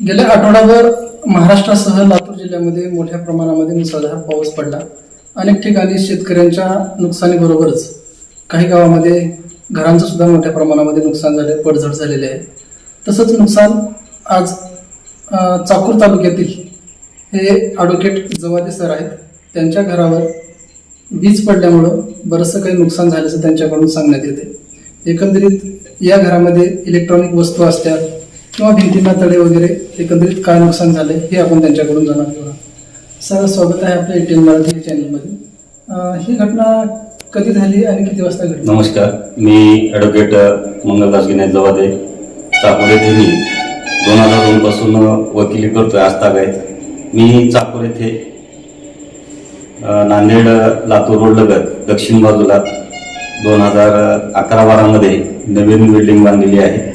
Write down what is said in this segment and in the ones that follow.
गेल्या आठवडाभर महाराष्ट्रासह लातूर जिल्ह्यामध्ये मोठ्या प्रमाणामध्ये मुसळधार पाऊस पडला. अनेक ठिकाणी शेतकऱ्यांच्या नुकसानीबरोबरच काही गावामध्ये घरांचं सुद्धा मोठ्या प्रमाणामध्ये नुकसान झाले पडझड झालेले आहे. तसंच नुकसान आज चाकूर तालुक्यातील हे ॲडव्होकेट जवादे सर आहेत. त्यांच्या घरावर वीज पडल्यामुळं बरंचसं काही नुकसान झाल्याचं त्यांच्याकडून सांगण्यात येते. एकंदरीत या घरामध्ये इलेक्ट्रॉनिक वस्तू असतात किंवा भिंतींना तडे वगैरे एकंदरीत काय नुकसान झाले हे आपण त्यांच्याकडून जाणार घेऊ सर स्वागत आहे आपल्या एटीएन मराठी या चॅनलमध्ये ही घटना कधी झाली आणि किती वाजता घडली? नमस्कार. मी ॲडव्होकेट मंगलदास विनायक जवादे. चाकोर येथे मी दोन हजार दोन पासून वकिली करतोय आहेत. मी चाकोर येथे नांदेड लातूर रोड लगत दक्षिण बाजूला दोन हजार अकरा बारामध्ये नवीन बिल्डिंग बांधलेली आहे.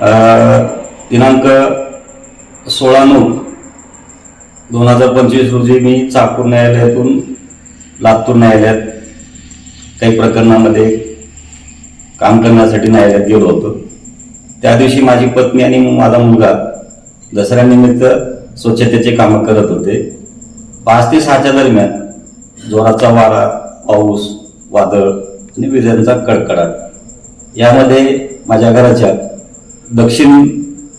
दिनांक सोळा नऊ दोन हजार पंचवीस रोजी मी चाकूर न्यायालयातून लातूर न्यायालयात काही प्रकरणामध्ये काम करण्यासाठी न्यायालयात गेलो होतो. त्या दिवशी माझी पत्नी आणि माझा मुलगा दसऱ्यानिमित्त स्वच्छतेचे कामं करत होते. पाच ते सहाच्या दरम्यान जोराचा वारा पाऊस वादळ आणि विजांचा कडकडाट यामध्ये माझ्या घराच्या दक्षिण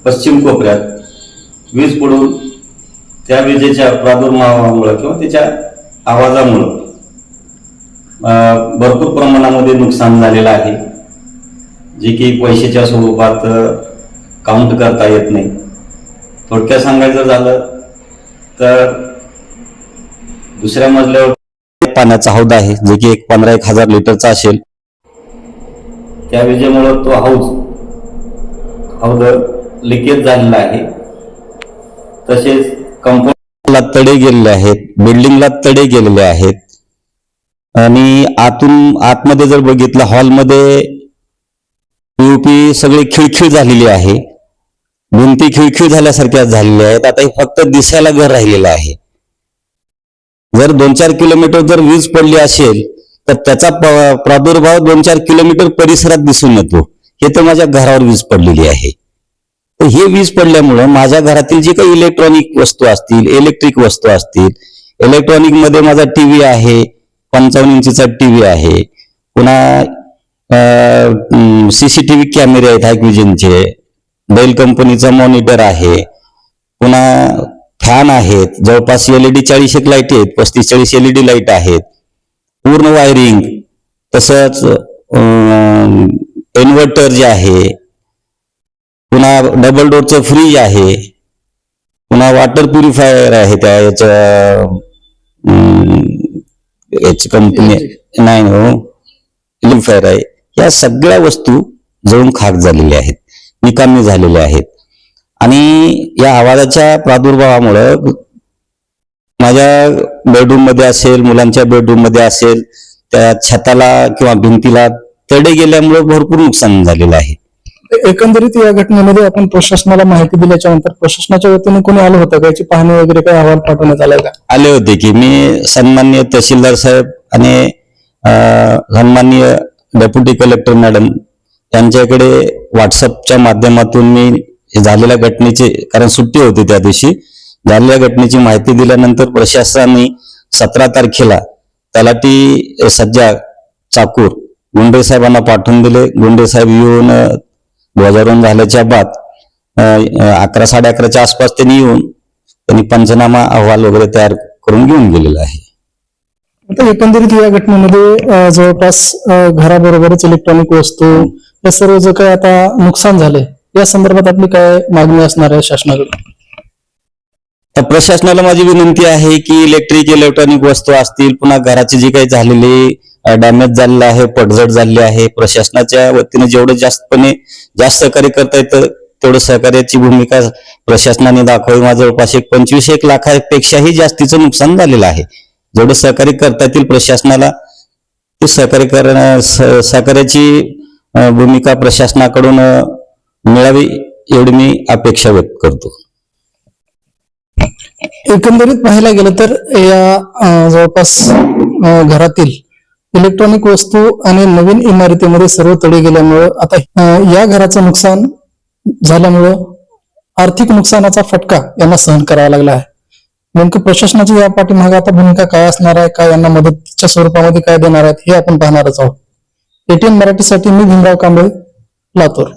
पश्चिम कोपऱ्यात वीज पडून त्या विजेच्या प्रादुर्भावामुळं किंवा त्याच्या आवाजामुळं भरपूर प्रमाणामध्ये नुकसान झालेलं आहे. जे की पैशाच्या स्वरूपात काउंट करता येत नाही. थोडक्यात सांगायचं झालं तर दुसऱ्या मजल्यावर पाण्याचा हौद आहे जे की एक पंधरा एक हजार लिटरचा असेल. त्या विजेमुळं तो हौद अवघड लिकेज झालेला आहे. तसेच कंपाऊंडला तडे गेलेले आहेत बिल्डिंगला तडे गेलेले आहेत. आणि आतून आतमध्ये जर बघितलं हॉलमध्ये पीओपी सगळी खिळखिळ झालेली आहे. भिंती खिळखिळ झाल्यासारख्या झालेल्या आहेत. आता हे फक्त दिसायला घर राहिलेलं आहे. जर दोन चार किलोमीटर जर वीज पडली असेल तर त्याचा प्रादुर्भाव दोन चार किलोमीटर परिसरात दिसून येतो. हे तर माझ्या घरावर वीज पडलेली आहे. तर हे वीज पडल्यामुळं माझ्या घरातील जे काही इलेक्ट्रॉनिक वस्तू असतील इलेक्ट्रिक वस्तू असतील इलेक्ट्रॉनिकमध्ये माझा टीव्ही आहे पंचावन्न इंचीचा टीव्ही आहे पुन्हा सीसीटीव्ही कॅमेरे आहेत हायक्विजनचे डेल कंपनीचा मॉनिटर आहे पुन्हा फॅन आहेत जवळपास एलईडी चाळीस एक लाइट आहेत पस्तीस चाळीस एलईडी लाइट आहेत पूर्ण वायरिंग तसंच इन्व्हर्टर जे आहे पुन्हा डबल डोरचं फ्रीज आहे पुन्हा वॉटर प्युरिफायर आहे त्या याच्या अं, याची कंपनी नाही हो प्युरिफायर आहे. या सगळ्या वस्तू जळून खाक झालेल्या आहेत निकामी झालेल्या आहेत. आणि या आवाजाच्या प्रादुर्भावामुळं माझ्या बेडरूममध्ये असेल मुलांच्या बेडरूममध्ये असेल त्या छताला किंवा भिंतीला तडे गेल्यामुळे भरपूर नुकसान झालेलं आहे. एकंदरीत या घटनेमध्ये आपण प्रशासनाला माहिती दिल्याच्या नंतर प्रशासनाच्या वतीने कोणी आलं होतं का? याची पाहणी वगैरे काही अहवाल पाठवण्यात आलाय का? आले होते की. मी सन्माननीय तहसीलदार साहेब आणि अं, सन्माननीय डेप्युटी कलेक्टर मॅडम यांच्याकडे व्हॉट्सअपच्या माध्यमातून मी हे झालेल्या घटनेची कारण सुट्टी होती त्या दिवशी झालेल्या घटनेची माहिती दिल्यानंतर प्रशासनाने सतरा तारखेला तलाठी सज्जा चाकूर गुंडे साहेबांना पाठवून दिले. गुंडे साहेब येऊन ध्वजारोहण झाल्याच्या बाद अकरा साडे अकराच्या आसपास त्यांनी येऊन त्यांनी पंचनामा अहवाल वगैरे तयार करून घेऊन गेलेला आहे. आता एकंदरीत या घटनेमध्ये जवळपास घराबरोबरच इलेक्ट्रॉनिक वस्तू या सर्व जे काही आता नुकसान झाले या संदर्भात आपली काय मागणी असणार आहे शासनाकडून? तर प्रशासनाला माझी विनंती आहे की इलेक्ट्रिक इलेक्ट्रॉनिक वस्तू असतील पुन्हा घराची जी काही झालेली डॅमेज झालेलं आहे पडझड झालेली आहे. प्रशासनाच्या वतीने जेवढं जास्तपणे जास्त सहकार्य करता येतं तेवढं सहकार्याची भूमिका प्रशासनाने दाखवली माझं जवळपास एक पंचवीस एक लाखापेक्षाही जास्तीचं नुकसान झालेलं आहे. जेवढं सहकार्य करता येतील प्रशासनाला ते सहकार्य करण सहकार्याची भूमिका प्रशासनाकडून मिळावी एवढी मी अपेक्षा व्यक्त करतो. एकंदरीत पाहायला गेलं तर या जवळपास घरातील इलेक्ट्रॉनिक वस्तू आणि नवीन इमारतीमध्ये सर्व तडे गेल्यामुळं आता या घराचं नुकसान झाल्यामुळं आर्थिक नुकसानाचा फटका यांना सहन करावा लागला आहे. नेमकं प्रशासनाची या पाठीमागे आता भूमिका काय असणार आहे काय यांना मदतीच्या स्वरूपामध्ये काय देणार आहेत हे आपण पाहणारच आहोत. एटीएन मराठीसाठी मी भीमराव कांबळे लातूर.